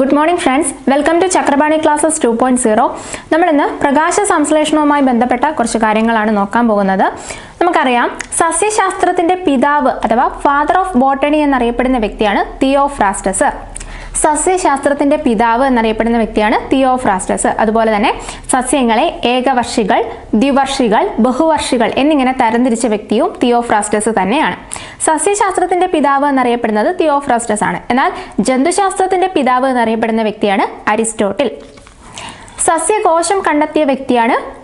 Good morning friends welcome to Chakrapani classes two point zero നമ്മളിന്ന് പ്രകാശ സംശ്ലേഷണവുമായി ബന്ധപ്പെട്ട കുറച്ച് കാര്യങ്ങളാണ് നോക്കാൻ പോകുന്നത്. നമുക്കറിയാം സസ്യശാസ്ത്രത്തിന്റെ പിതാവ് അഥവാ ഫാദർ ഓഫ് ബോട്ടണി എന്നറിയപ്പെടുന്ന വ്യക്തിയാണ് തിയോഫ്രാസ്റ്റസ് സസ്യശാസ്ത്രത്തിന്റെ പിതാവ് എന്നറിയപ്പെടുന്ന വ്യക്തിയാണ് തിയോഫ്രാസ്റ്റസ്. അതുപോലെ തന്നെ സസ്യങ്ങളെ ഏകവർഷികൾ ദ്വിവർഷികൾ ബഹുവർഷികൾ എന്നിങ്ങനെ തരംതിരിച്ച വ്യക്തിയും തിയോഫ്രാസ്റ്റസ് തന്നെയാണ്. സസ്യശാസ്ത്രത്തിന്റെ പിതാവ് എന്നറിയപ്പെടുന്നത് തിയോഫ്രാസ്റ്റസ് ആണ്. എന്നാൽ ജന്തുശാസ്ത്രത്തിന്റെ പിതാവ് എന്നറിയപ്പെടുന്ന വ്യക്തിയാണ് അരിസ്റ്റോട്ടിൽ. സസ്യകോശം കണ്ടെത്തിയ വ്യക്തിയാണ്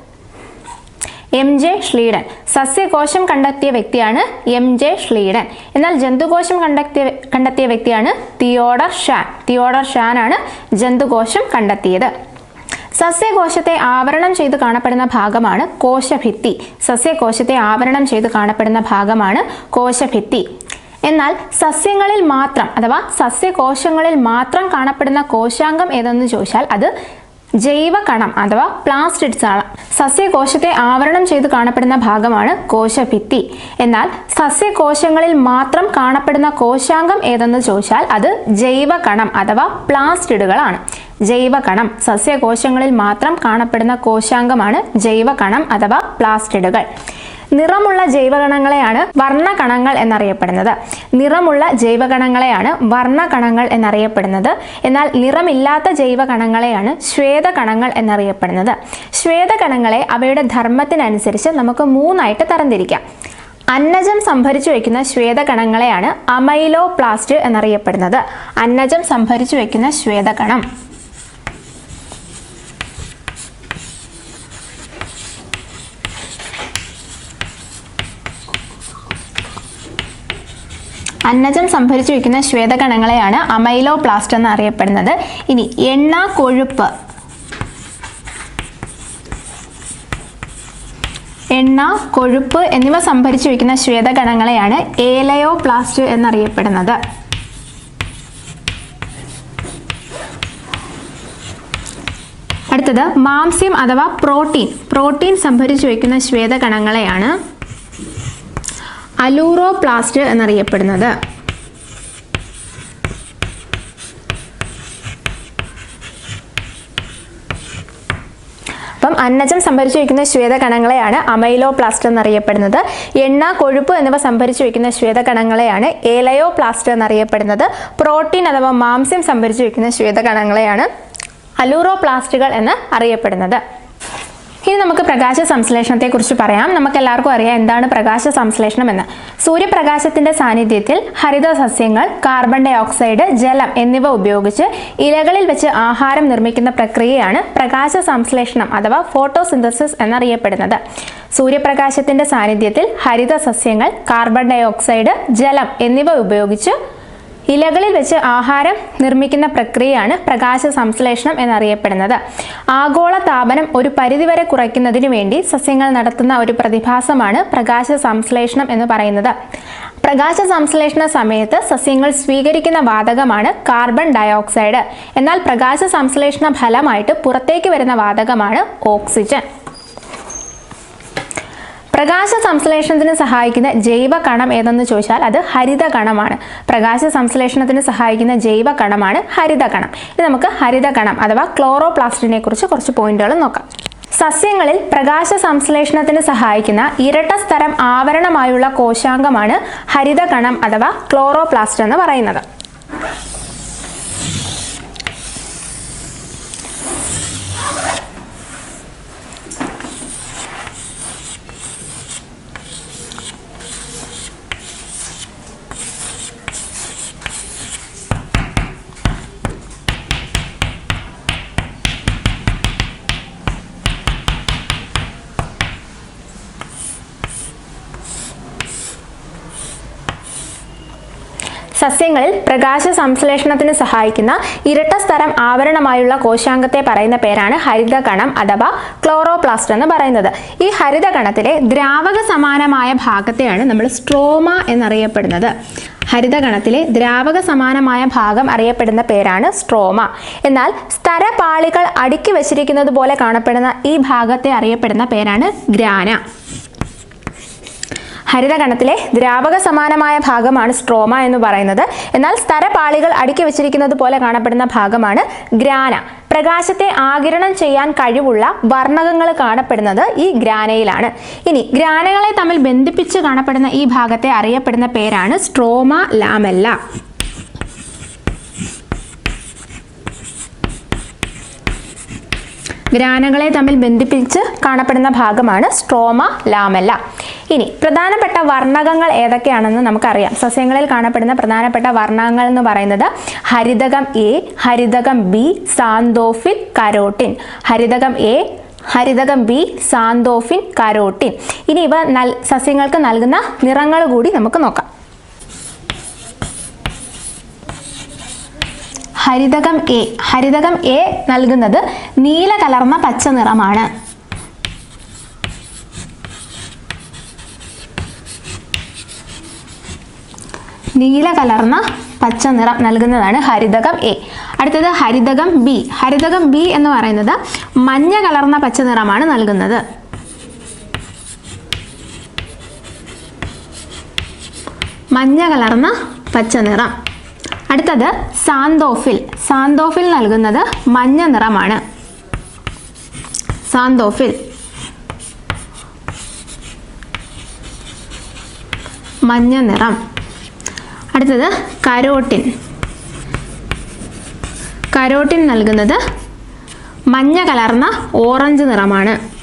എം ജെ ഷ്ലീഡൻ സസ്യകോശം കണ്ടെത്തിയ വ്യക്തിയാണ് എം ജെ ഷ്ലീഡൻ എന്നാൽ ജന്തുകോശം കണ്ടെത്തിയ കണ്ടെത്തിയ വ്യക്തിയാണ് തിയോഡർ ഷാൻ. തിയോഡർ ഷാൻ ആണ് ജന്തുകോശം കണ്ടെത്തിയത്. സസ്യകോശത്തെ ആവരണം ചെയ്ത് കാണപ്പെടുന്ന ഭാഗമാണ് കോശഭിത്തി. സസ്യകോശത്തെ ആവരണം ചെയ്ത് കാണപ്പെടുന്ന ഭാഗമാണ് കോശഭിത്തി. എന്നാൽ സസ്യങ്ങളിൽ മാത്രം അഥവാ സസ്യകോശങ്ങളിൽ മാത്രം കാണപ്പെടുന്ന കോശാംഗം ഏതെന്ന് ചോദിച്ചാൽ അത് ജൈവകണം അഥവാ പ്ലാസ്റ്റിഡ്സ് ആണ്. സസ്യകോശത്തെ ആവരണം ചെയ്ത് കാണപ്പെടുന്ന ഭാഗമാണ് കോശഭിത്തി. എന്നാൽ സസ്യകോശങ്ങളിൽ മാത്രം കാണപ്പെടുന്ന കോശാംഗം ഏതെന്ന് ചോദിച്ചാൽ അത് ജൈവകണം അഥവാ പ്ലാസ്റ്റിഡുകളാണ്. ജൈവകണം സസ്യകോശങ്ങളിൽ മാത്രം കാണപ്പെടുന്ന കോശാംഗമാണ് ജൈവകണം അഥവാ പ്ലാസ്റ്റിഡുകൾ. നിറമുള്ള ജൈവഗണങ്ങളെയാണ് വർണകണങ്ങൾ എന്നറിയപ്പെടുന്നത്. നിറമുള്ള ജൈവഗണങ്ങളെയാണ് വർണകണങ്ങൾ എന്നറിയപ്പെടുന്നത്. എന്നാൽ നിറമില്ലാത്ത ജൈവകണങ്ങളെയാണ് ശ്വേതകണങ്ങൾ എന്നറിയപ്പെടുന്നത്. ശ്വേതകണങ്ങളെ അവയുടെ ധർമ്മത്തിനനുസരിച്ച് നമുക്ക് മൂന്നായിട്ട് തരംതിരിക്കാം. അന്നജം സംഭരിച്ചു വയ്ക്കുന്ന ശ്വേതകണങ്ങളെയാണ് അമൈലോ പ്ലാസ്റ്റ് എന്നറിയപ്പെടുന്നത്. അന്നജം സംഭരിച്ചു വയ്ക്കുന്ന ശ്വേതകണം. അന്നജം സംഭരിച്ചു വയ്ക്കുന്ന ശ്വേതകണങ്ങളെയാണ് അമൈലോ പ്ലാസ്റ്റ് എന്ന് അറിയപ്പെടുന്നത് ഇനി എണ്ണ കൊഴുപ്പ്. എണ്ണ കൊഴുപ്പ് എന്നിവ സംഭരിച്ചു വയ്ക്കുന്ന ശ്വേതകണങ്ങളെയാണ് ഏലയോ പ്ലാസ്റ്റ് എന്നറിയപ്പെടുന്നത്. അടുത്തത് മാംസ്യം അഥവാ പ്രോട്ടീൻ. പ്രോട്ടീൻ സംഭരിച്ചു വയ്ക്കുന്ന ശ്വേതകണങ്ങളെയാണ് അലൂറോപ്ലാസ്റ്റ് എന്നറിയപ്പെടുന്നത്. അപ്പം അന്നജം സംഭരിച്ചു വയ്ക്കുന്ന ശ്വേതകണങ്ങളെയാണ് അമൈലോപ്ലാസ്റ്റ് എന്നറിയപ്പെടുന്നത്. എണ്ണ കൊഴുപ്പ് എന്നിവ സംഭരിച്ചു വയ്ക്കുന്ന ശ്വേതകണങ്ങളെയാണ് ഏലയോ പ്ലാസ്റ്റ് എന്നറിയപ്പെടുന്നത്. പ്രോട്ടീൻ അഥവാ മാംസ്യം സംഭരിച്ചു വയ്ക്കുന്ന ശ്വേതകണങ്ങളെയാണ് അലൂറോപ്ലാസ്റ്റുകൾ എന്ന് അറിയപ്പെടുന്നത്. ഇനി നമുക്ക് പ്രകാശ സംശ്ലേഷണത്തെ കുറിച്ച് പറയാം. നമുക്ക് എല്ലാവർക്കും അറിയാം എന്താണ് പ്രകാശ സംശ്ലേഷണം എന്ന്. സൂര്യപ്രകാശത്തിന്റെ സാന്നിധ്യത്തിൽ ഹരിത സസ്യങ്ങൾ കാർബൺ ഡൈ ഓക്സൈഡ് ജലം എന്നിവ ഉപയോഗിച്ച് ഇലകളിൽ വെച്ച് ആഹാരം നിർമ്മിക്കുന്ന പ്രക്രിയയാണ് പ്രകാശ സംശ്ലേഷണം അഥവാ ഫോട്ടോസിന്തസിസ് എന്നറിയപ്പെടുന്നത്. സൂര്യപ്രകാശത്തിന്റെ സാന്നിധ്യത്തിൽ ഹരിത സസ്യങ്ങൾ കാർബൺ ഡൈ ഓക്സൈഡ് ജലം എന്നിവ ഉപയോഗിച്ച് ഇലകളിൽ വെച്ച് ആഹാരം നിർമ്മിക്കുന്ന പ്രക്രിയയാണ് പ്രകാശ സംശ്ലേഷണം എന്നറിയപ്പെടുന്നത്. ആഗോള താപനം ഒരു പരിധിവരെ കുറയ്ക്കുന്നതിനു വേണ്ടി സസ്യങ്ങൾ നടത്തുന്ന ഒരു പ്രതിഭാസമാണ് പ്രകാശ സംശ്ലേഷണം എന്ന് പറയുന്നത്. പ്രകാശ സംശ്ലേഷണ സമയത്ത് സസ്യങ്ങൾ സ്വീകരിക്കുന്ന വാതകമാണ് കാർബൺ ഡയോക്സൈഡ്. എന്നാൽ പ്രകാശ സംശ്ലേഷണ ഫലമായിട്ട് പുറത്തേക്ക് വരുന്ന വാതകമാണ് ഓക്സിജൻ. പ്രകാശ സംശ്ലേഷണത്തിന് സഹായിക്കുന്ന ജൈവ കണം ഏതെന്ന് ചോദിച്ചാൽ അത് ഹരിത കണമാണ് പ്രകാശ സംശ്ലേഷണത്തിന് സഹായിക്കുന്ന ജൈവ കണമാണ് ഹരിത കണം ഇനി നമുക്ക് ഹരിത കണം അഥവാ ക്ലോറോപ്ലാസ്റ്റിനെ കുറിച്ച് കുറച്ച് പോയിന്റുകൾ നോക്കാം. സസ്യങ്ങളിൽ പ്രകാശ സംശ്ലേഷണത്തിന് സഹായിക്കുന്ന ഇരട്ട സ്തരം ആവരണമായുള്ള കോശാംഗമാണ് ഹരിത കണം അഥവാ ക്ലോറോപ്ലാസ്റ്റ് എന്ന് പറയുന്നത്. സസ്യങ്ങളിൽ പ്രകാശ സംശ്ലേഷണത്തിന് സഹായിക്കുന്ന ഇരട്ട സ്തരം ആവരണമായുള്ള കോശാംഗത്തെ പറയുന്ന പേരാണ് ഹരിതകണം അഥവാ ക്ലോറോപ്ലാസ്റ്റ് എന്ന് പറയുന്നത്. ഈ ഹരിതകണത്തിലെ ദ്രാവക സമാനമായ ഭാഗത്തെയാണ് നമ്മൾ സ്ട്രോമ എന്നറിയപ്പെടുന്നത്. ഹരിതകണത്തിലെ ദ്രാവക സമാനമായ ഭാഗം അറിയപ്പെടുന്ന പേരാണ് സ്ട്രോമ. എന്നാൽ സ്തരപാളികൾ അടുക്കി വച്ചിരിക്കുന്നത് പോലെ കാണപ്പെടുന്ന ഈ ഭാഗത്തെ അറിയപ്പെടുന്ന പേരാണ് ഗ്രാന. ഹരിതകണത്തിലെ ദ്രാവക സമാനമായ ഭാഗമാണ് സ്ട്രോമ എന്ന് പറയുന്നത്. എന്നാൽ സ്തരപാളികൾ അടുക്കി വെച്ചിരിക്കുന്നത് പോലെ കാണപ്പെടുന്ന ഭാഗമാണ് ഗ്രാന. പ്രകാശത്തെ ആകിരണം ചെയ്യാൻ കഴിവുള്ള വർണകങ്ങൾ കാണപ്പെടുന്നത് ഈ ഗ്രാനയിലാണ്. ഇനി ഗ്രാനകളെ തമ്മിൽ ബന്ധിപ്പിച്ച് കാണപ്പെടുന്ന ഈ ഭാഗത്തെ അറിയപ്പെടുന്ന പേരാണ് സ്ട്രോമ ലാമെല്ല. ഗ്രാനകളെ തമ്മിൽ ബന്ധിപ്പിച്ച് കാണപ്പെടുന്ന ഭാഗമാണ് സ്ട്രോമ ലാമെല്ല. ഇനി പ്രധാനപ്പെട്ട വർണകങ്ങൾ ഏതൊക്കെയാണെന്ന് നമുക്കറിയാം. സസ്യങ്ങളിൽ കാണപ്പെടുന്ന പ്രധാനപ്പെട്ട വർണകങ്ങൾ എന്ന് പറയുന്നത് ഹരിതകം എ ഹരിതകം ബി സാന്തോഫിൻ കരോട്ടിൻ. ഹരിതകം എ ഹരിതകം ബി സാന്തോഫിൻ കരോട്ടിൻ. ഇനി ഇവ സസ്യങ്ങൾക്ക് നൽകുന്ന നിറങ്ങൾ കൂടി നമുക്ക് നോക്കാം. ഹരിതകം എ ഹരിതകം എ നൽകുന്നത് നീല കലർന്ന പച്ച നിറമാണ്. നീല കലർന്ന പച്ച നിറം നൽകുന്നതാണ് ഹരിതകം എ. അടുത്തത് ഹരിതകം ബി. ഹരിതകം ബി എന്ന് പറയുന്നത് മഞ്ഞ കലർന്ന പച്ച നിറമാണ് നൽകുന്നത്. മഞ്ഞ കലർന്ന പച്ച നിറം. അടുത്തത് സാന്തോഫിൽ. സാന്തോഫിൽ നൽകുന്നത് മഞ്ഞ നിറമാണ്. സാന്തോഫിൽ. മഞ്ഞ നിറം. അടുത്തത് കരോട്ടിൻ. കരോട്ടിൻ നൽകുന്നത് മഞ്ഞ കലർന്ന ഓറഞ്ച് നിറമാണ്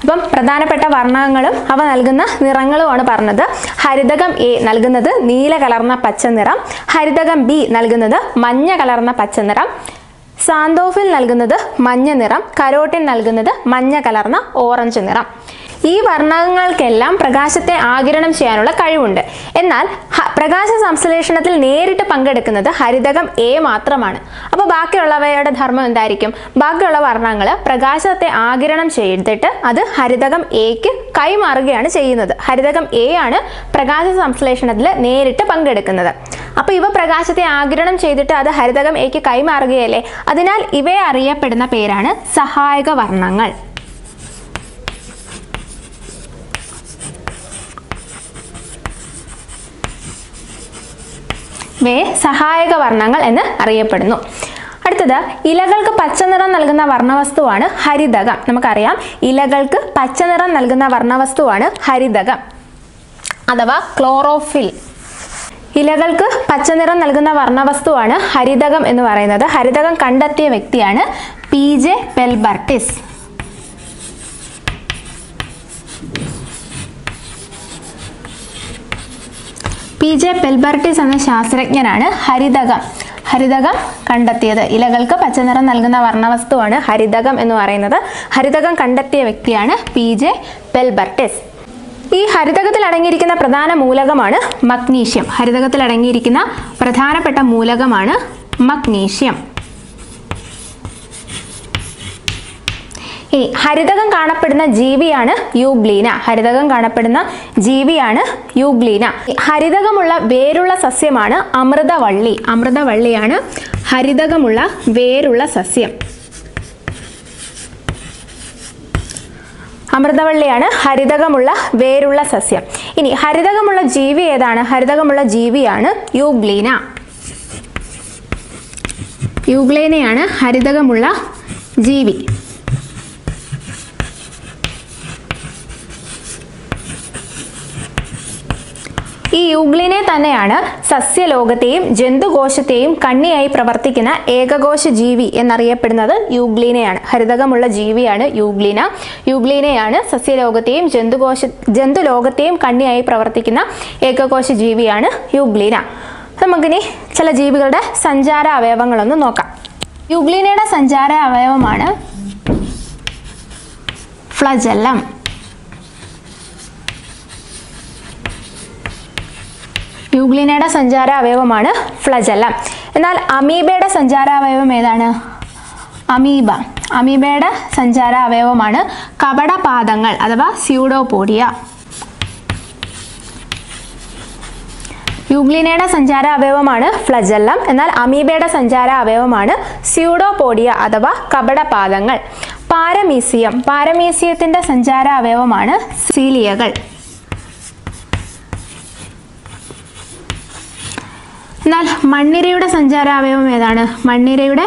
അപ്പം പ്രധാനപ്പെട്ട വർണങ്ങളും അവ നൽകുന്ന നിറങ്ങളുമാണ് പറഞ്ഞത്. ഹരിതകം എ നൽകുന്നത് നീല കലർന്ന പച്ച നിറം. ഹരിതകം ബി നൽകുന്നത് മഞ്ഞ കലർന്ന പച്ച നിറം. സാന്തോഫിൽ നൽകുന്നത് മഞ്ഞ നിറം. കരോട്ടിൻ നൽകുന്നത് മഞ്ഞ കലർന്ന ഓറഞ്ച് നിറം. ഈ വർണകങ്ങൾക്കെല്ലാം പ്രകാശത്തെ ആകിരണം ചെയ്യാനുള്ള കഴിവുണ്ട്. എന്നാൽ പ്രകാശ സംശ്ലേഷണത്തിൽ നേരിട്ട് പങ്കെടുക്കുന്നത് ഹരിതകം എ മാത്രമാണ്. അപ്പോൾ ബാക്കിയുള്ളവയുടെ ധർമ്മം എന്തായിരിക്കും? ബാക്കിയുള്ള വർണങ്ങൾ പ്രകാശത്തെ ആകിരണം ചെയ്തിട്ട് അത് ഹരിതകം എക്ക് കൈമാറുകയാണ് ചെയ്യുന്നത്. ഹരിതകം എ ആണ് പ്രകാശ സംശ്ലേഷണത്തിൽ നേരിട്ട് പങ്കെടുക്കുന്നത്. അപ്പോൾ ഇവ പ്രകാശത്തെ ആകിരണം ചെയ്തിട്ട് അത് ഹരിതകം എക്ക് കൈമാറുകയല്ലേ? അതിനാൽ ഇവയെ അറിയപ്പെടുന്ന പേരാണ് സഹായക വർണങ്ങൾ. ഇവയെ സഹായക വർണങ്ങൾ എന്ന് അറിയപ്പെടുന്നു. അടുത്തത് ഇലകൾക്ക് പച്ചനിറം നൽകുന്ന വർണവസ്തുവാണ് ഹരിതകം. നമുക്കറിയാം ഇലകൾക്ക് പച്ചനിറം നൽകുന്ന വർണവസ്തുവാണ് ഹരിതകം. അഥവാ ക്ലോറോഫിൽ. ഇലകൾക്ക് പച്ചനിറം നൽകുന്ന വർണവസ്തുവാണ് ഹരിതകം എന്ന് പറയുന്നത്. ഹരിതകം കണ്ടെത്തിയ വ്യക്തിയാണ് P J Pelletier. P J Pelletier എന്ന ശാസ്ത്രജ്ഞനാണ് ഹരിതകം. ഹരിതകം കണ്ടെത്തിയത്. ഇലകൾക്ക് പച്ചനിറം നൽകുന്ന വർണവസ്തുവാണ് ഹരിതകം എന്ന് പറയുന്നത്. ഹരിതകം കണ്ടെത്തിയ വ്യക്തിയാണ് പി ജെ പെൽബർട്ടിസ്. ഈ ഹരിതകത്തിൽ അടങ്ങിയിരിക്കുന്ന പ്രധാന മൂലകമാണ് മഗ്നീഷ്യം. ഹരിതകത്തിൽ അടങ്ങിയിരിക്കുന്ന പ്രധാനപ്പെട്ട മൂലകമാണ് മഗ്നീഷ്യം. ഈ ഹരിതകം കാണപ്പെടുന്ന ജീവിയാണ് യൂഗ്ലീന. ഹരിതകം കാണപ്പെടുന്ന ജീവിയാണ് യൂഗ്ലീന. ഹരിതകമുള്ള വേരുള്ള സസ്യമാണ് അമൃതവള്ളി. അമൃതവള്ളിയാണ് ഹരിതകമുള്ള വേരുള്ള സസ്യം. അമൃതവള്ളിയാണ് ഹരിതകമുള്ള വേരുള്ള സസ്യം. ഇനി ഹരിതകമുള്ള ജീവി ഏതാണ്? ഹരിതകമുള്ള ജീവിയാണ് യൂഗ്ലീന. യൂഗ്ലീനയാണ് ഹരിതകമുള്ള ജീവി. ഈ യുഗ്ലിനെ തന്നെയാണ് സസ്യലോകത്തെയും ജന്തുകോശത്തെയും കണ്ണിയായി പ്രവർത്തിക്കുന്ന ഏകകോശ ജീവി എന്നറിയപ്പെടുന്നത് യൂഗ്ലീനയാണ്. ഹരിതകമുള്ള ജീവിയാണ് യൂഗ്ലീന. യൂഗ്ലീനയാണ് സസ്യലോകത്തെയും ജന്തുകോശ ജന്തുലോകത്തെയും കണ്ണിയായി പ്രവർത്തിക്കുന്ന ഏകകോശ ജീവിയാണ് യൂഗ്ലീന. നമുക്കിനി ചില ജീവികളുടെ സഞ്ചാര അവയവങ്ങളൊന്ന് നോക്കാം. യുഗ്ലീനയുടെ സഞ്ചാര അവയവമാണ് ഫ്ലജല്ലം യൂഗ്ലിനയുടെ സഞ്ചാര അവയവമാണ് ഫ്ലജല്ലം എന്നാൽ അമീബയുടെ സഞ്ചാര അവയവം ഏതാണ്? അമീബ. അമീബയുടെ സഞ്ചാര അവയവമാണ് കപടപാദങ്ങൾ അഥവാ സ്യൂഡോപോഡിയ. യൂഗ്ലിനയുടെ സഞ്ചാര അവയവമാണ് ഫ്ലജല്ലം എന്നാൽ അമീബയുടെ സഞ്ചാര അവയവമാണ് സ്യൂഡോപോഡിയ അഥവാ കപടപാദങ്ങൾ. പാരമീസിയം. പാരമീസിയത്തിന്റെ സഞ്ചാര അവയവമാണ് സീലിയകൾ. എന്നാൽ മണ്ണിരയുടെ സഞ്ചാര അവയവം ഏതാണ്? മണ്ണിരയുടെ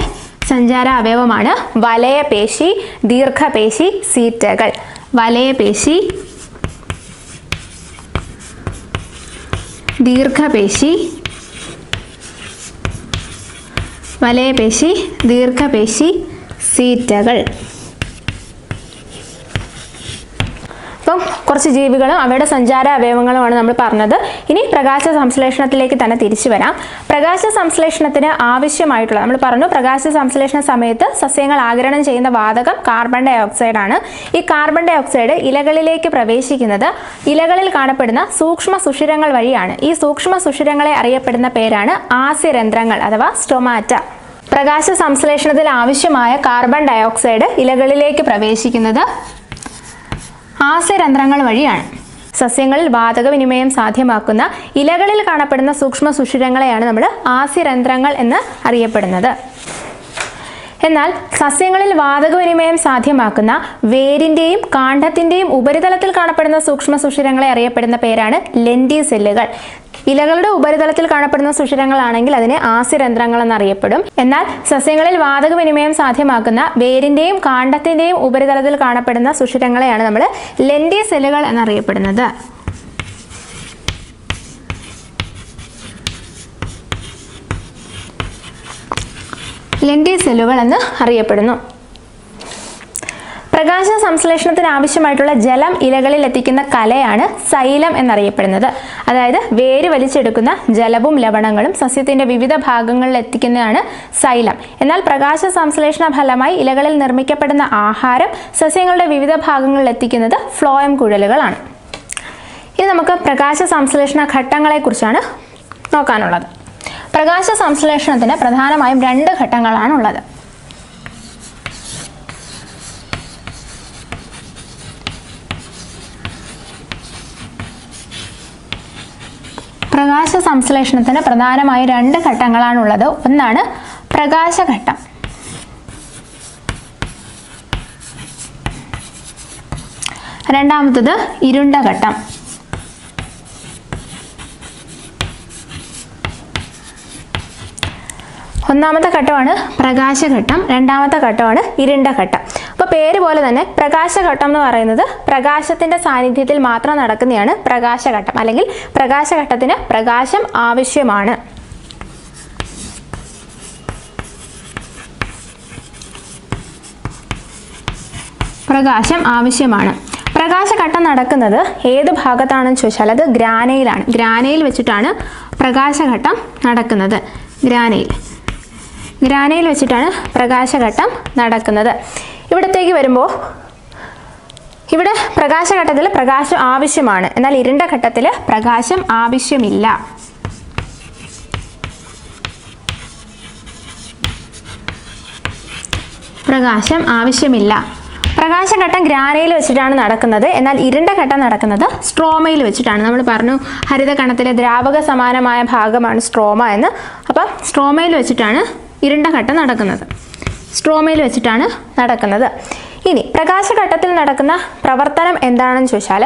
സഞ്ചാര അവയവമാണ് വലയപേശി ദീർഘപേശി സീറ്റകൾ. വലയപേശി ദീർഘപേശി വലയപേശി ദീർഘപേശി സീറ്റകൾ അപ്പം കുറച്ച് ജീവികളും അവയുടെ സഞ്ചാര അവയവങ്ങളുമാണ് നമ്മൾ പറഞ്ഞത്. ഇനി പ്രകാശ സംശ്ലേഷണത്തിലേക്ക് തന്നെ തിരിച്ചു വരാം. പ്രകാശ സംശ്ലേഷണത്തിന് ആവശ്യമായിട്ടുള്ള നമ്മൾ പറഞ്ഞു പ്രകാശ സംശ്ലേഷണ സമയത്ത് സസ്യങ്ങൾ ആഗിരണം ചെയ്യുന്ന വാതകം കാർബൺ ഡൈ ഓക്സൈഡ് ആണ്. ഈ കാർബൺ ഡൈ ഓക്സൈഡ് ഇലകളിലേക്ക് പ്രവേശിക്കുന്നത് ഇലകളിൽ കാണപ്പെടുന്ന സൂക്ഷ്മ സുഷിരങ്ങൾ വഴിയാണ്. ഈ സൂക്ഷ്മ സുഷിരങ്ങളെ അറിയപ്പെടുന്ന പേരാണ് ആസ്യരന്ധ്രങ്ങൾ അഥവാ സ്റ്റൊമാറ്റ. പ്രകാശ സംശ്ലേഷണത്തിൽ ആവശ്യമായ കാർബൺ ഡയോക്സൈഡ് ഇലകളിലേക്ക് പ്രവേശിക്കുന്നത് ആസ്യരന്ധ്രങ്ങൾ വഴിയാണ്. സസ്യങ്ങളിൽ വാതകവിനിമയം സാധ്യമാക്കുന്ന ഇലകളിൽ കാണപ്പെടുന്ന സൂക്ഷ്മ സുഷിരങ്ങളെയാണ് നമ്മൾ ആസ്യരന്ധ്രങ്ങൾ എന്ന് അറിയപ്പെടുന്നത്. എന്നാൽ സസ്യങ്ങളിൽ വാതകവിനിമയം സാധ്യമാക്കുന്ന വേരിന്റെയും കാണ്ഡത്തിന്റെയും ഉപരിതലത്തിൽ കാണപ്പെടുന്ന സൂക്ഷ്മ സുഷിരങ്ങളെ അറിയപ്പെടുന്ന പേരാണ് ലെൻഡി സെല്ലുകൾ. ഇലകളുടെ ഉപരിതലത്തിൽ കാണപ്പെടുന്ന സുഷിരങ്ങളാണെങ്കിൽ അതിന് ആസ്യരന്ധ്രങ്ങൾ എന്നറിയപ്പെടും എന്നാൽ സസ്യങ്ങളിൽ വാതക വിനിമയം സാധ്യമാക്കുന്ന വേരിന്റെയും കാണ്ഡത്തിന്റെയും ഉപരിതലത്തിൽ കാണപ്പെടുന്ന സുഷിരങ്ങളെയാണ് നമ്മൾ ലെൻഡി സെല്ലുകൾ എന്നറിയപ്പെടുന്നത്. ലെൻഡി സെല്ലുകൾ എന്ന് അറിയപ്പെടുന്നു. പ്രകാശ സംശ്ലേഷണത്തിന് ആവശ്യമായിട്ടുള്ള ജലം ഇലകളിൽ എത്തിക്കുന്ന കലയാണ് സൈലം എന്നറിയപ്പെടുന്നത്. അതായത് വേര് വലിച്ചെടുക്കുന്ന ജലവും ലവണങ്ങളും സസ്യത്തിന്റെ വിവിധ ഭാഗങ്ങളിൽ എത്തിക്കുന്നതാണ് സൈലം. എന്നാൽ പ്രകാശ സംശ്ലേഷണ ഫലമായി ഇലകളിൽ നിർമ്മിക്കപ്പെടുന്ന ആഹാരം സസ്യങ്ങളുടെ വിവിധ ഭാഗങ്ങളിൽ എത്തിക്കുന്നത് ഫ്ലോയം കുഴലുകളാണ്. ഇനി നമുക്ക് പ്രകാശ സംശ്ലേഷണ ഘട്ടങ്ങളെക്കുറിച്ചാണ് നോക്കാനുള്ളത്. പ്രകാശ സംശ്ലേഷണത്തിന് പ്രധാനമായും രണ്ട് ഘട്ടങ്ങളാണുള്ളത്. പ്രകാശ സംശ്ലേഷണത്തിന് പ്രധാനമായും രണ്ട് ഘട്ടങ്ങളാണുള്ളത്. ഒന്നാണ് പ്രകാശഘട്ടം. രണ്ടാമത്തത് ഇരുണ്ട ഘട്ടം ഒന്നാമത്തെ ഘട്ടമാണ് പ്രകാശഘട്ടം. രണ്ടാമത്തെ ഘട്ടമാണ് ഇരുണ്ട ഘട്ടം പേര് പോലെ തന്നെ പ്രകാശഘട്ടം എന്ന് പറയുന്നത് പ്രകാശത്തിന്റെ സാന്നിധ്യത്തിൽ മാത്രം നടക്കുന്നതാണ് പ്രകാശഘട്ടം. അല്ലെങ്കിൽ പ്രകാശഘട്ടത്തിന് പ്രകാശം ആവശ്യമാണ്. പ്രകാശം ആവശ്യമാണ്. പ്രകാശഘട്ടം നടക്കുന്നത് ഏത് ഭാഗത്താണെന്ന് ചോദിച്ചാൽ അത് ഗ്രാനയിലാണ്. ഗ്രാനയിൽ വെച്ചിട്ടാണ് പ്രകാശഘട്ടം നടക്കുന്നത്. ഗ്രാനയിൽ. ഗ്രാനയിൽ വെച്ചിട്ടാണ് പ്രകാശഘട്ടം നടക്കുന്നത്. ഇവിടത്തേക്ക് വരുമ്പോൾ ഇവിടെ പ്രകാശഘട്ടത്തിൽ പ്രകാശം ആവശ്യമാണ്. എന്നാൽ ഇരുണ്ട ഘട്ടത്തിൽ പ്രകാശം ആവശ്യമില്ല. പ്രകാശം ആവശ്യമില്ല. പ്രകാശഘട്ടം ഗ്രാനയിൽ വെച്ചിട്ടാണ് നടക്കുന്നത്. എന്നാൽ ഇരുണ്ട ഘട്ടം നടക്കുന്നത് സ്ട്രോമയിൽ വെച്ചിട്ടാണ്. നമ്മൾ പറഞ്ഞു ഹരിതകണത്തിലെ ദ്രാവക സമാനമായ ഭാഗമാണ് സ്ട്രോമ എന്ന്. അപ്പം സ്ട്രോമയിൽ വെച്ചിട്ടാണ് ഇരുണ്ട ഘട്ടം നടക്കുന്നത്. സ്ട്രോമയിൽ വെച്ചിട്ടാണ് നടക്കുന്നത്. ഇനി പ്രകാശഘട്ടത്തിൽ നടക്കുന്ന പ്രവർത്തനം എന്താണെന്ന് ചോദിച്ചാൽ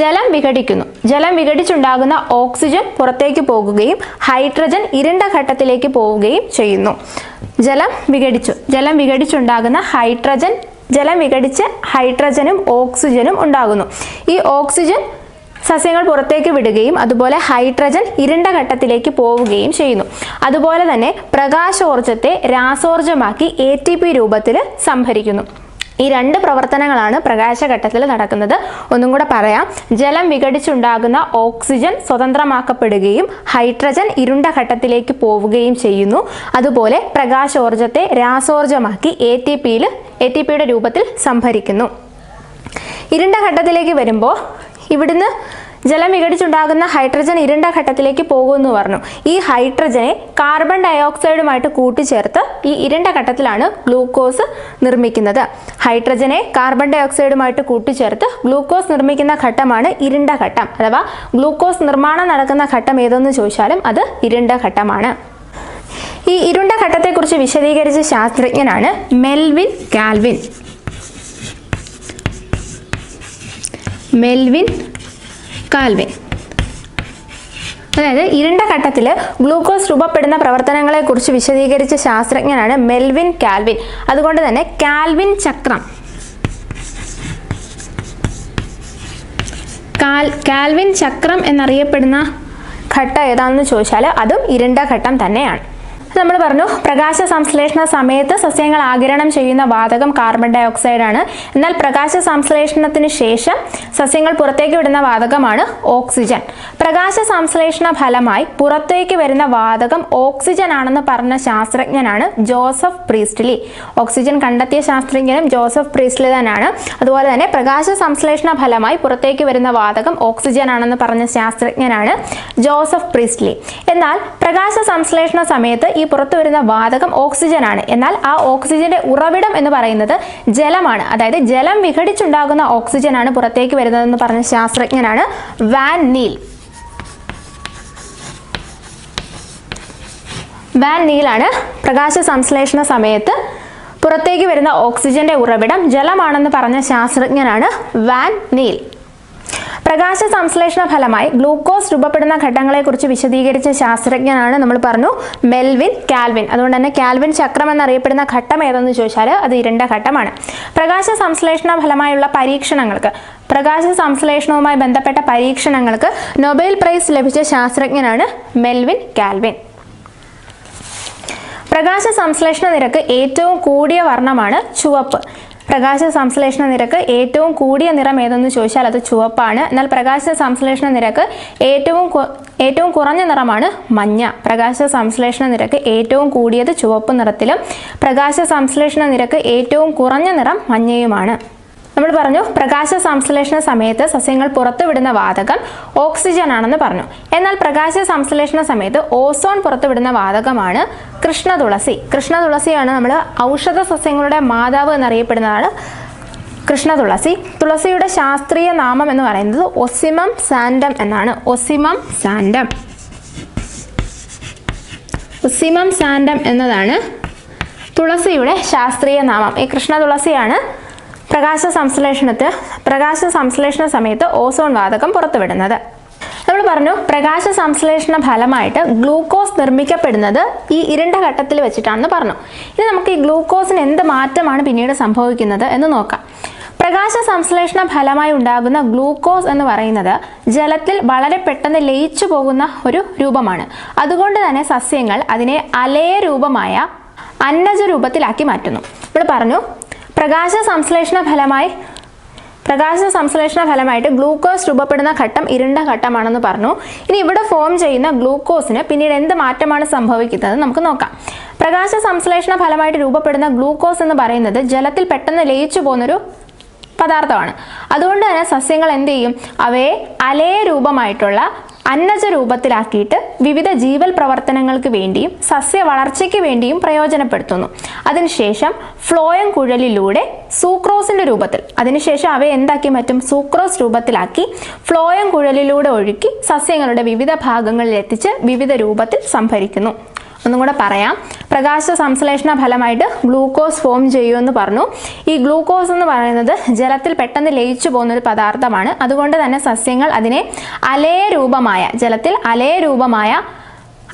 ജലം വിഘടിക്കുന്നു. ജലം വിഘടിച്ചുണ്ടാകുന്ന ഓക്സിജൻ പുറത്തേക്ക് പോകുകയും ഹൈഡ്രജൻ ഇരുണ്ട ഘട്ടത്തിലേക്ക് പോവുകയും ചെയ്യുന്നു. ജലം വിഘടിച്ചു. ജലം വിഘടിച്ചുണ്ടാകുന്ന ഹൈഡ്രജൻ ജലം വിഘടിച്ച് ഹൈഡ്രജനും ഓക്സിജനും ഉണ്ടാകുന്നു. ഈ ഓക്സിജൻ സസ്യങ്ങൾ പുറത്തേക്ക് വിടുകയും അതുപോലെ ഹൈഡ്രജൻ ഇരുണ്ട ഘട്ടത്തിലേക്ക് പോവുകയും ചെയ്യുന്നു. അതുപോലെ തന്നെ പ്രകാശോർജത്തെ രാസോർജമാക്കി എ ടി പി രൂപത്തിൽ സംഭരിക്കുന്നു. ഈ രണ്ട് പ്രവർത്തനങ്ങളാണ് പ്രകാശഘട്ടത്തിൽ നടക്കുന്നത്. ഒന്നും കൂടെ പറയാം. ജലം വിഘടിച്ചുണ്ടാകുന്ന ഓക്സിജൻ സ്വതന്ത്രമാക്കപ്പെടുകയും ഹൈഡ്രജൻ ഇരുണ്ട ഘട്ടത്തിലേക്ക് പോവുകയും ചെയ്യുന്നു. അതുപോലെ പ്രകാശോർജത്തെ രാസോർജമാക്കി എ ടി പിയിൽ എ ടി പിയുടെ രൂപത്തിൽ സംഭരിക്കുന്നു. ഇരുണ്ട ഘട്ടത്തിലേക്ക് വരുമ്പോൾ ഇവിടുന്ന് ജലം വിഘടിച്ചുണ്ടാകുന്ന ഹൈഡ്രജൻ ഇരുണ്ട ഘട്ടത്തിലേക്ക് പോകുമെന്ന് പറഞ്ഞു. ഈ ഹൈഡ്രജനെ കാർബൺ ഡയോക്സൈഡുമായിട്ട് കൂട്ടിച്ചേർത്ത് ഈ ഇരുണ്ട ഘട്ടത്തിലാണ് ഗ്ലൂക്കോസ് നിർമ്മിക്കുന്നത്. ഹൈഡ്രജനെ കാർബൺ ഡയോക്സൈഡുമായിട്ട് കൂട്ടിച്ചേർത്ത് ഗ്ലൂക്കോസ് നിർമ്മിക്കുന്ന ഘട്ടമാണ് ഇരുണ്ട ഘട്ടം. അഥവാ ഗ്ലൂക്കോസ് നിർമ്മാണം നടക്കുന്ന ഘട്ടം ഏതെന്ന് ചോദിച്ചാലും അത് ഇരുണ്ട ഘട്ടമാണ്. ഈ ഇരുണ്ട ഘട്ടത്തെക്കുറിച്ച് വിശദീകരിച്ച ശാസ്ത്രജ്ഞനാണ് മെൽവിൻ കാൽവിൻ. Melvin Calvin. അതായത് ഇരുണ്ട ഘട്ടത്തിൽ ഗ്ലൂക്കോസ് രൂപപ്പെടുന്ന പ്രവർത്തനങ്ങളെക്കുറിച്ച് വിശദീകരിച്ച ശാസ്ത്രജ്ഞനാണ് മെൽവിൻ കാൽവിൻ. അതുകൊണ്ട് തന്നെ കാൽവിൻ ചക്രം. കാൽ കാൽവിൻ ചക്രം എന്നറിയപ്പെടുന്ന ഘട്ടം ഏതാണെന്ന് ചോദിച്ചാൽ അതും ഇരുണ്ട ഘട്ടം തന്നെയാണ്. നമ്മൾ പറഞ്ഞു പ്രകാശ സംശ്ലേഷണ സമയത്ത് സസ്യങ്ങൾ ആഗിരണം ചെയ്യുന്ന വാതകം കാർബൺ ഡൈ ഓക്സൈഡ് ആണ്. എന്നാൽ പ്രകാശ സംശ്ലേഷണത്തിന് ശേഷം സസ്യങ്ങൾ പുറത്തേക്ക് വിടുന്ന വാതകമാണ് ഓക്സിജൻ പ്രകാശ സംശ്ലേഷണ ഫലമായി പുറത്തേക്ക് വരുന്ന വാതകം ഓക്സിജൻ ആണെന്ന് പറഞ്ഞ ശാസ്ത്രജ്ഞനാണ് ജോസഫ് പ്രീസ്റ്റ്ലി. ഓക്സിജൻ കണ്ടെത്തിയ ശാസ്ത്രജ്ഞനും ജോസഫ് പ്രീസ്റ്റ്ലി തന്നെയാണ്. അതുപോലെ തന്നെ പ്രകാശ സംശ്ലേഷണ ഫലമായി പുറത്തേക്ക് വരുന്ന വാതകം ഓക്സിജൻ ആണെന്ന് പറഞ്ഞ ശാസ്ത്രജ്ഞനാണ് ജോസഫ് പ്രീസ്റ്റ്ലി. എന്നാൽ പ്രകാശ സംശ്ലേഷണ സമയത്ത് ഈ പുറത്തു വരുന്ന വാതകം ഓക്സിജൻ ആണ് എന്നാൽ ആ ഓക്സിജന്റെ ഉറവിടം എന്ന് പറയുന്നത് ജലമാണ്. അതായത് ജലം വിഘടിച്ചുണ്ടാകുന്ന ഓക്സിജൻ ആണ് പുറത്തേക്ക് വരുന്നതെന്ന് പറഞ്ഞ ശാസ്ത്രജ്ഞനാണ് വാൻ നീൽ. വാൻ നീലാണ് പ്രകാശ സംശ്ലേഷണ സമയത്ത് പുറത്തേക്ക് വരുന്ന ഓക്സിജന്റെ ഉറവിടം ജലമാണെന്ന് പറഞ്ഞ ശാസ്ത്രജ്ഞനാണ് വാൻ നീൽ. പ്രകാശ സംശ്ലേഷണ ഫലമായി ഗ്ലൂക്കോസ് രൂപപ്പെടുന്ന ഘട്ടങ്ങളെക്കുറിച്ച് വിശദീകരിച്ച ശാസ്ത്രജ്ഞനാണ് നമ്മൾ പറഞ്ഞു മെൽവിൻ കാൽവിൻ. അതുകൊണ്ട് തന്നെ കാൽവിൻ ചക്രം എന്നറിയപ്പെടുന്ന ഘട്ടം ഏതെന്ന് ചോദിച്ചാൽ അത് ഇരണ്ട ഘട്ടമാണ്. പ്രകാശ സംശ്ലേഷണ ഫലമായുള്ള പരീക്ഷണങ്ങൾക്ക് പ്രകാശ സംശ്ലേഷണവുമായി ബന്ധപ്പെട്ട പരീക്ഷണങ്ങൾക്ക് നൊബേൽ പ്രൈസ് ലഭിച്ച ശാസ്ത്രജ്ഞനാണ് മെൽവിൻ കാൽവിൻ. പ്രകാശ സംശ്ലേഷണ നിരക്ക് ഏറ്റവും കൂടിയ വർണമാണ് ചുവപ്പ്. പ്രകാശ സംശ്ലേഷണ നിരക്ക് ഏറ്റവും കൂടിയ നിറം ഏതെന്ന് ചോദിച്ചാൽ അത് ചുവപ്പാണ്. എന്നാൽ പ്രകാശ സംശ്ലേഷണ നിരക്ക് ഏറ്റവും ഏറ്റവും കുറഞ്ഞ നിറമാണ് മഞ്ഞ. പ്രകാശ സംശ്ലേഷണ നിരക്ക് ഏറ്റവും കൂടിയത് ചുവപ്പ് നിറത്തിലും പ്രകാശ സംശ്ലേഷണ നിരക്ക് ഏറ്റവും കുറഞ്ഞ നിറം മഞ്ഞയുമാണ്. നമ്മൾ പറഞ്ഞു പ്രകാശ സംശ്ലേഷണ സമയത്ത് സസ്യങ്ങൾ പുറത്തുവിടുന്ന വാതകം ഓക്സിജൻ ആണെന്ന് പറഞ്ഞു. എന്നാൽ പ്രകാശ സംശ്ലേഷണ സമയത്ത് ഓസോൺ പുറത്തുവിടുന്ന വാതകമാണ് കൃഷ്ണ തുളസി. കൃഷ്ണ തുളസിയാണ് നമ്മൾ ഔഷധ സസ്യങ്ങളുടെ മാതാവ് എന്നറിയപ്പെടുന്നതാണ് കൃഷ്ണ തുളസി. തുളസിയുടെ ശാസ്ത്രീയ നാമം എന്ന് പറയുന്നത് ഒസിമം സാൻഡം എന്നാണ്. ഒസിമം സാൻഡം. ഒസിമം സാൻഡം എന്നതാണ് തുളസിയുടെ ശാസ്ത്രീയ നാമം. ഈ കൃഷ്ണ തുളസിയാണ് പ്രകാശ സംശ്ലേഷണത്തിൽ പ്രകാശ സംശ്ലേഷണ സമയത്ത് ഓസോൺ വാതകം പുറത്തുവിടുന്നത്. നമ്മൾ പറഞ്ഞു പ്രകാശ സംശ്ലേഷണ ഫലമായിട്ട് ഗ്ലൂക്കോസ് നിർമ്മിക്കപ്പെടുന്നത് ഈ ഇരുണ്ട ഘട്ടത്തിൽ വെച്ചിട്ടാണെന്ന് പറഞ്ഞു. ഇനി നമുക്ക് ഈ ഗ്ലൂക്കോസിന് എന്ത് മാറ്റമാണ് പിന്നീട് സംഭവിക്കുന്നത് എന്ന് നോക്കാം. പ്രകാശ സംശ്ലേഷണ ഫലമായി ഉണ്ടാകുന്ന ഗ്ലൂക്കോസ് എന്ന് പറയുന്നത് ജലത്തിൽ വളരെ പെട്ടെന്ന് ലയിച്ചു പോകുന്ന ഒരു രൂപമാണ്. അതുകൊണ്ട് തന്നെ സസ്യങ്ങൾ അതിനെ അലയ രൂപമായ അന്നജ രൂപത്തിലാക്കി മാറ്റുന്നു. നമ്മൾ പറഞ്ഞു പ്രകാശ സംശ്ലേഷണ ഫലമായി പ്രകാശ സംശ്ലേഷണ ഫലമായിട്ട് ഗ്ലൂക്കോസ് രൂപപ്പെടുന്ന ഘട്ടം ഇരുണ്ട ഘട്ടമാണെന്ന് പറഞ്ഞു. ഇനി ഇവിടെ ഫോം ചെയ്യുന്ന ഗ്ലൂക്കോസിന് പിന്നീട് എന്ത് മാറ്റമാണ് സംഭവിക്കുന്നത് നമുക്ക് നോക്കാം. പ്രകാശ സംശ്ലേഷണ ഫലമായിട്ട് രൂപപ്പെടുന്ന ഗ്ലൂക്കോസ് എന്ന് പറയുന്നത് ജലത്തിൽ പെട്ടെന്ന് ലയിച്ചു പോകുന്നൊരു പദാർത്ഥമാണ്. അതുകൊണ്ട് തന്നെ സസ്യങ്ങൾ എന്ത് ചെയ്യും? അവയെ അലയ രൂപമായിട്ടുള്ള അന്നജ രൂപത്തിലാക്കിയിട്ട് വിവിധ ജീവൽ പ്രവർത്തനങ്ങൾക്ക് വേണ്ടിയും സസ്യ വളർച്ചയ്ക്ക് വേണ്ടിയും പ്രയോജനപ്പെടുത്തുന്നു. അതിനുശേഷം ഫ്ലോയം കുഴലിലൂടെ സൂക്രോസിന്റെ രൂപത്തിൽ അതിനുശേഷം അവയെ എന്താക്കി മറ്റും? സൂക്രോസ് രൂപത്തിലാക്കി ഫ്ലോയം കുഴലിലൂടെ ഒഴുക്കി സസ്യങ്ങളുടെ വിവിധ ഭാഗങ്ങളിൽ എത്തിച്ച് വിവിധ രൂപത്തിൽ സംഭരിക്കുന്നു. ഒന്നും കൂടെ പറയാം. പ്രകാശ സംശ്ലേഷണ ഫലമായിട്ട് ഗ്ലൂക്കോസ് ഫോം ചെയ്യുമെന്ന് പറഞ്ഞു. ഈ ഗ്ലൂക്കോസ് എന്ന് പറയുന്നത് ജലത്തിൽ പെട്ടെന്ന് ലയിച്ചു പോകുന്ന ഒരു പദാർത്ഥമാണ്. അതുകൊണ്ട് തന്നെ സസ്യങ്ങൾ അതിനെ അലയ രൂപമായ ജലത്തിൽ അലയ രൂപമായ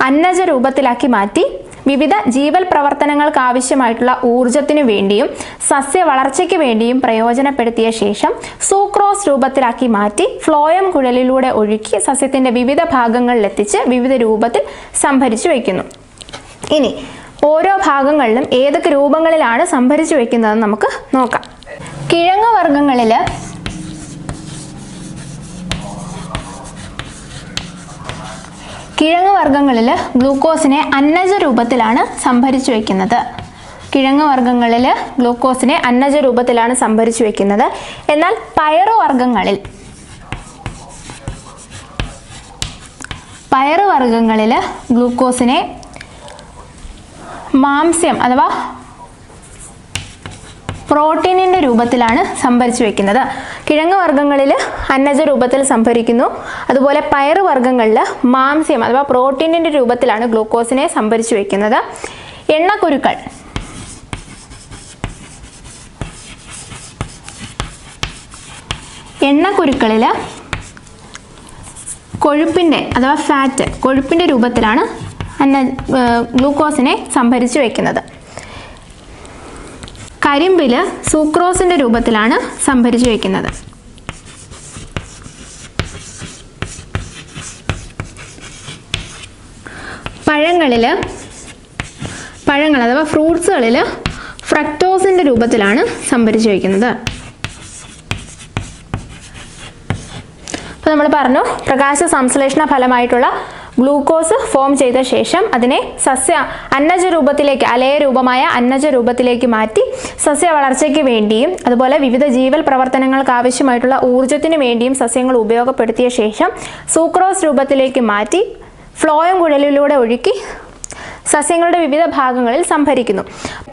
അന്നജ രൂപത്തിലാക്കി മാറ്റി വിവിധ ജീവൽ പ്രവർത്തനങ്ങൾക്ക് ആവശ്യമായിട്ടുള്ള ഊർജത്തിനു വേണ്ടിയും സസ്യ വളർച്ചയ്ക്ക് വേണ്ടിയും പ്രയോജനപ്പെടുത്തിയ ശേഷം സൂക്രോസ് രൂപത്തിലാക്കി മാറ്റി ഫ്ലോയം കുഴലിലൂടെ ഒഴുക്കി സസ്യത്തിന്റെ വിവിധ ഭാഗങ്ങളിലെത്തിച്ച് വിവിധ രൂപത്തിൽ സംഭരിച്ചു വയ്ക്കുന്നു. ഇനി ഓരോ ഭാഗങ്ങളിലും ഏതൊക്കെ രൂപങ്ങളിലാണ് സംഭരിച്ചു വെക്കുന്നതെന്ന് നമുക്ക് നോക്കാം. കിഴങ്ങ് വർഗങ്ങളിൽ കിഴങ്ങ് വർഗങ്ങളിൽ ഗ്ലൂക്കോസിനെ അന്നജ രൂപത്തിലാണ് സംഭരിച്ചു വെക്കുന്നത്. കിഴങ്ങ് വർഗങ്ങളിൽ ഗ്ലൂക്കോസിനെ അന്നജ രൂപത്തിലാണ് സംഭരിച്ചു വെക്കുന്നത്. എന്നാൽ പയറുവർഗങ്ങളിൽ പയറുവർഗങ്ങളിൽ ഗ്ലൂക്കോസിനെ മാംസ്യം അഥവാ പ്രോട്ടീനിന്റെ രൂപത്തിലാണ് സംഭരിച്ചു വെക്കുന്നത്. കിഴങ്ങ് വർഗങ്ങളിൽ അന്നജ രൂപത്തിൽ സംഭരിക്കുന്നു. അതുപോലെ പയറു വർഗങ്ങളിൽ മാംസ്യം അഥവാ പ്രോട്ടീനിന്റെ രൂപത്തിലാണ് ഗ്ലൂക്കോസിനെ സംഭരിച്ചു വെക്കുന്നത്. എണ്ണക്കുരുക്കൾ. എണ്ണക്കുരുക്കളിൽ കൊഴുപ്പിന്റെ അഥവാ ഫാറ്റ് കൊഴുപ്പിന്റെ രൂപത്തിലാണ് അന്ന ഗ്ലൂക്കോസിനെ സംഭരിച്ചു വെക്കുന്നത്. കരിമ്പിൽ സൂക്രോസിന്റെ രൂപത്തിലാണ് സംഭരിച്ചു വെക്കുന്നത്. പഴങ്ങളിൽ പഴങ്ങൾ അഥവാ ഫ്രൂട്ട്സുകളിൽ ഫ്രക്ടോസിന്റെ രൂപത്തിലാണ് സംഭരിച്ചു വയ്ക്കുന്നത് അപ്പോൾ നമ്മൾ പറഞ്ഞു പ്രകാശ സംശ്ലേഷണ ഫലമായിട്ടുള്ള ഗ്ലൂക്കോസ് ഫോം ചെയ്ത ശേഷം അതിനെ സസ്യ അന്നജ രൂപത്തിലേക്ക് അലയ രൂപമായ അന്നജ രൂപത്തിലേക്ക് മാറ്റി സസ്യ വളർച്ചയ്ക്ക് വേണ്ടിയും അതുപോലെ വിവിധ ജീവൽ പ്രവർത്തനങ്ങൾക്ക് ആവശ്യമായിട്ടുള്ള ഊർജത്തിന് വേണ്ടിയും സസ്യങ്ങൾ ഉപയോഗപ്പെടുത്തിയ ശേഷം സൂക്രോസ് രൂപത്തിലേക്ക് മാറ്റി ഫ്ലോയം കുഴലിലൂടെ ഒഴുക്കി സസ്യങ്ങളുടെ വിവിധ ഭാഗങ്ങളിൽ സംഭരിക്കുന്നു.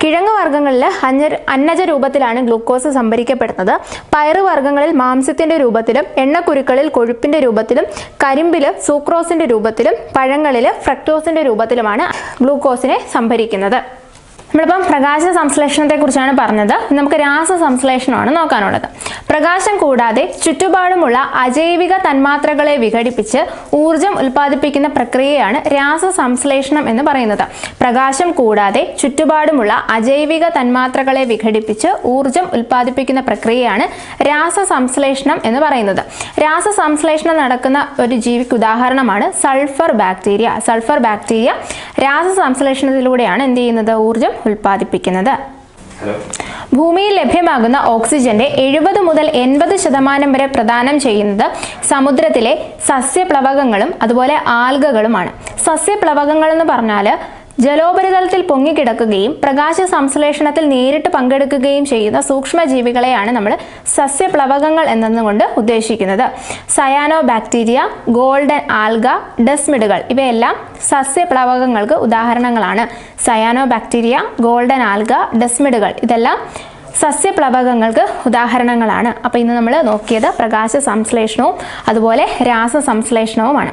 കിഴങ്ങ് വർഗങ്ങളിൽ അഞ്ഞ അന്നജ രൂപത്തിലാണ് ഗ്ലൂക്കോസ് സംഭരിക്കപ്പെടുന്നത്. പയറ് വർഗങ്ങളിൽ മാംസ്യത്തിന്റെ രൂപത്തിലും എണ്ണക്കുരുക്കളിൽ കൊഴുപ്പിന്റെ രൂപത്തിലും കരിമ്പിൽ സൂക്രോസിന്റെ രൂപത്തിലും പഴങ്ങളിൽ ഫ്രക്ടോസിന്റെ രൂപത്തിലുമാണ് ഗ്ലൂക്കോസിനെ സംഭരിക്കുന്നത്. നമ്മളിപ്പം പ്രകാശ സംശ്ലേഷണത്തെ കുറിച്ചാണ് പറഞ്ഞത്. നമുക്ക് രാസ സംശ്ലേഷണമാണ് നോക്കാനുള്ളത്. പ്രകാശം കൂടാതെ ചുറ്റുപാടുമുള്ള അജൈവിക തന്മാത്രകളെ വിഘടിപ്പിച്ച് ഊർജം ഉൽപ്പാദിപ്പിക്കുന്ന പ്രക്രിയയാണ് രാസ സംശ്ലേഷണം എന്ന് പറയുന്നത്. പ്രകാശം കൂടാതെ ചുറ്റുപാടുമുള്ള അജൈവിക തന്മാത്രകളെ വിഘടിപ്പിച്ച് ഊർജം ഉൽപ്പാദിപ്പിക്കുന്ന പ്രക്രിയയാണ് രാസ സംശ്ലേഷണം എന്ന് പറയുന്നത്. രാസ സംശ്ലേഷണം നടക്കുന്ന ഒരു ജീവിക്ക് ഉദാഹരണമാണ് സൾഫർ ബാക്ടീരിയ. സൾഫർ ബാക്ടീരിയ രാസ സംശ്ലേഷണത്തിലൂടെയാണ് എന്ത് ചെയ്യുന്നത്? ഊർജം ഉൽപ്പാദിപ്പിക്കുന്നത്. ഭൂമിയിൽ ലഭ്യമാകുന്ന ഓക്സിജന്റെ എഴുപത് മുതൽ എൺപത് ശതമാനം വരെ പ്രദാനം ചെയ്യുന്നത് സമുദ്രത്തിലെ സസ്യപ്ലവകങ്ങളും അതുപോലെ ആൽഗകളുമാണ്. സസ്യപ്ലവകങ്ങൾ എന്ന് പറഞ്ഞാൽ ജലോപരിതലത്തിൽ പൊങ്ങിക്കിടക്കുകയും പ്രകാശ സംശ്ലേഷണത്തിൽ നേരിട്ട് പങ്കെടുക്കുകയും ചെയ്യുന്ന സൂക്ഷ്മജീവികളെയാണ് നമ്മൾ സസ്യപ്ലവകങ്ങൾ എന്നതുകൊണ്ട് ഉദ്ദേശിക്കുന്നത്. സയാനോ ബാക്ടീരിയ ഗോൾഡൻ ആൽഗ ഡസ്മിഡുകൾ ഇവയെല്ലാം സസ്യപ്ലവകങ്ങൾക്ക് ഉദാഹരണങ്ങളാണ്. സയാനോ ബാക്ടീരിയ ഗോൾഡൻ ആൽഗ ഡസ്മിഡുകൾ ഇതെല്ലാം സസ്യപ്ലവകങ്ങൾക്ക് ഉദാഹരണങ്ങളാണ്. അപ്പോൾ ഇന്ന് നമ്മൾ നോക്കിയത് പ്രകാശ സംശ്ലേഷണവും അതുപോലെ രാസ സംശ്ലേഷണവുമാണ്.